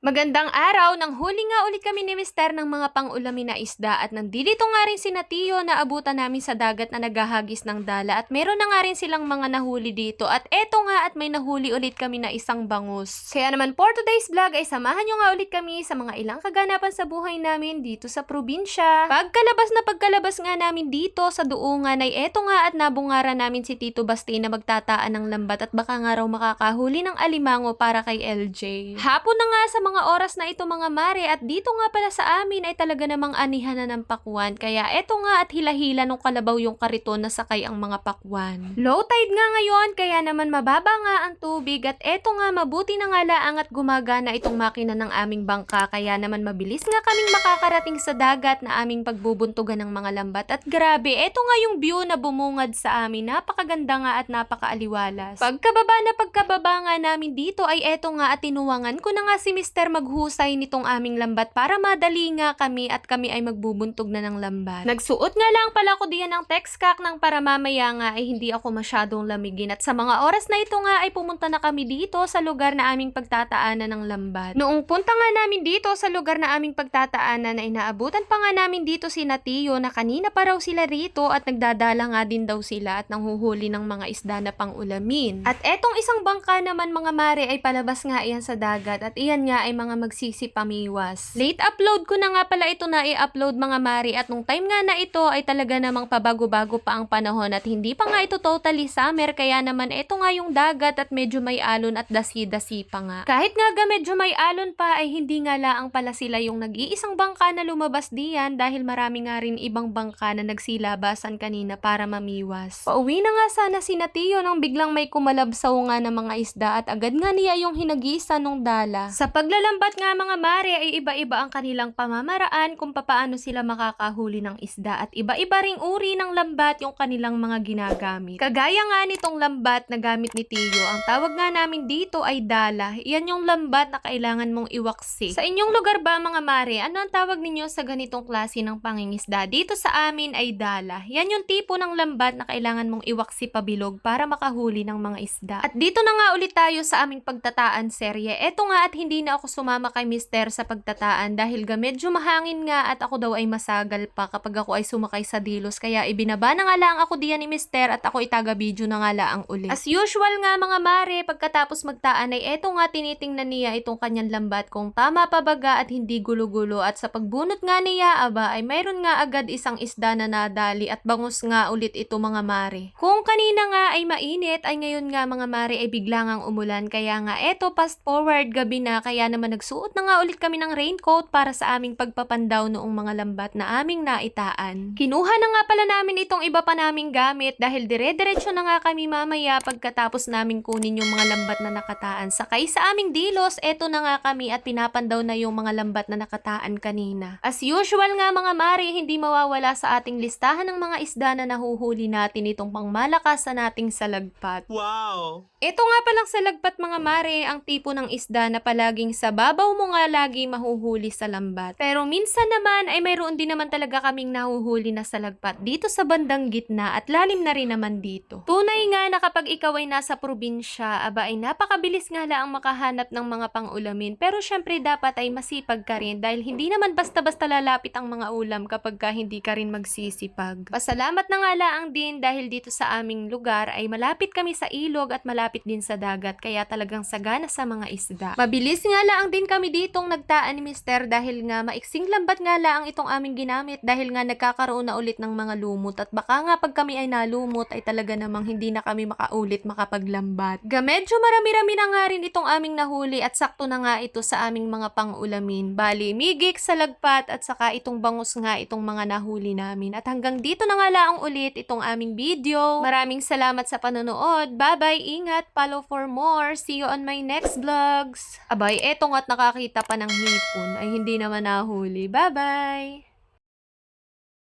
Magandang araw, nang huli nga ulit kami ni Mister ng mga pang-ulamin na isda at nandito nga rin si Natiyo na abutan namin sa dagat na naghahagis ng dala at meron na nga rin silang mga nahuli dito at eto nga at may nahuli ulit kami na isang bangus. Kaya naman for today's vlog ay samahan nyo nga ulit kami sa mga ilang kaganapan sa buhay namin dito sa probinsya. Pagkalabas na pagkalabas nga namin dito sa duungan ay eto nga at nabungara namin si Tito Basti na magtataan ng lambat at baka nga raw makakahuli ng alimango para kay LJ. Hapon na nga sa mga oras na ito mga mare at dito nga pala sa amin ay talaga namang anihan na ng pakwan kaya eto nga at hila-hila nung kalabaw yung kariton na sakay ang mga pakwan. Low tide nga ngayon kaya naman mababa nga ang tubig at eto nga mabuti na nga laang at gumagana itong makina ng aming bangka kaya naman mabilis nga kaming makakarating sa dagat na aming pagbubuntugan ng mga lambat at grabe eto nga yung view na bumungad sa amin napakaganda nga at napakaaliwalas. Pagkababa na pagkababa nga namin dito ay eto nga at tinuwangan ko na nga si Mr. maghusay nitong aming lambat para madali nga kami at kami ay magbubuntog na ng lambat. Nagsuot nga lang pala ko diyan ng texcac nang para mamaya nga ay hindi ako masyadong lamigin at sa mga oras na ito nga ay pumunta na kami dito sa lugar na aming pagtataanan ng lambat. Noong punta nga namin dito sa lugar na aming pagtataanan na inaabutan pa nga namin dito si Natiyo na kanina pa raw sila rito at nagdadala nga din daw sila at nanghuhuli ng mga isda na pang ulamin. At etong isang bangka naman mga mare ay palabas nga iyan sa dagat at iyan nga ay mga magsisipamiwas. Late upload ko na nga pala ito na i-upload mga mare at nung time nga na ito ay talaga namang pabago-bago pa ang panahon at hindi pa nga ito totally summer kaya naman ito nga yung dagat at medyo may alon at dasi-dasi pa nga. Kahit nga ga medyo may alon pa ay hindi nga laang pala sila yung nag-iisang bangka na lumabas diyan dahil marami nga rin ibang bangka na nagsilabasan kanina para mamiwas. Pauwi na nga sana si Natiyo nang biglang may kumalabsaw nga ng mga isda at agad nga niya yung hinagisa nung dala. Sa paglalambat nga mga mare ay iba-iba ang kanilang pamamaraan kung papaano sila makakahuli ng isda at iba-iba ring uri ng lambat yung kanilang mga ginagamit. Kagaya nga nitong lambat na gamit ni Tiyo, ang tawag nga namin dito ay dala. Yan yung lambat na kailangan mong iwaksi. Sa inyong lugar ba mga mare, ano ang tawag ninyo sa ganitong klase ng pangingisda? Dito sa amin ay dala. Yan yung tipo ng lambat na kailangan mong iwaksi pabilog para makahuli ng mga isda. At dito na nga ulit tayo sa aming pagtataan serye. Eto nga at hindi na ako sumama kay Mister sa pagtataan dahil ga medyo mahangin nga at ako daw ay masagal pa kapag ako ay sumakay sa dilos. Kaya ibinaba na nga lang ako diyan ni Mister at ako itaga video na nga lang ulit. As usual nga mga mare, pagkatapos magtaan ay eto nga tinitingnan niya itong kanyang lambat kung tama pa baga at hindi gulo-gulo at sa pagbunot nga niya aba ay mayroon nga agad isang isda na nadali at bangus nga ulit ito mga mare. Kung kanina nga ay mainit ay ngayon nga mga mare ay bigla ngang umulan kaya nga eto fast forward gabi na kaya naman nagsuot na nga ulit kami ng raincoat para sa aming pagpapandaw noong mga lambat na aming naitaan. Kinuha na nga pala namin itong iba pa naming gamit dahil dire-diretso na nga kami mamaya pagkatapos namin kunin yung mga lambat na nakataan. Sakay sa aming dilos, eto na nga kami at pinapandaw na yung mga lambat na nakataan kanina. As usual nga mga mare, hindi mawawala sa ating listahan ng mga isda na nahuhuli natin itong pangmalakasan nating salagpat. Wow! Ito nga palang sa lagpat mga mare, ang tipo ng isda na palaging sa babaw mo nga lagi mahuhuli sa lambat. Pero minsan naman ay mayroon din naman talaga kaming nahuhuli na sa lagpat dito sa bandang gitna at lalim na rin naman dito. Tunay nga na kapag ikaw ay nasa probinsya, aba ay napakabilis nga lang makahanap ng mga pang-ulamin. Pero syempre dapat ay masipag ka rin dahil hindi naman basta-basta lalapit ang mga ulam kapag ka hindi ka rin magsisipag. Pasalamat na nga lang din dahil dito sa aming lugar ay malapit kami sa ilog at malapit din sa dagat kaya talagang sagana sa mga isda. Mabilis nga lang din kami ditong nagtaan ni Mister dahil nga maiksing lambat nga lang itong aming ginamit dahil nga nagkakaroon na ulit ng mga lumot at baka nga pag kami ay nalumot ay talaga namang hindi na kami makaulit makapaglambat. Ga medyo marami-rami na nga rin itong aming nahuli at sakto na nga ito sa aming mga pang-ulamin. Bali, migik sa lagpat at saka itong bangus nga itong mga nahuli namin. At hanggang dito na nga lang ulit itong aming video. Maraming salamat sa panonood. Bye-bye, ingat, follow for more. See you on my next vlogs. Abay, eto nga't nakakita pa ng hipon ay hindi naman nahuli. Bye-bye!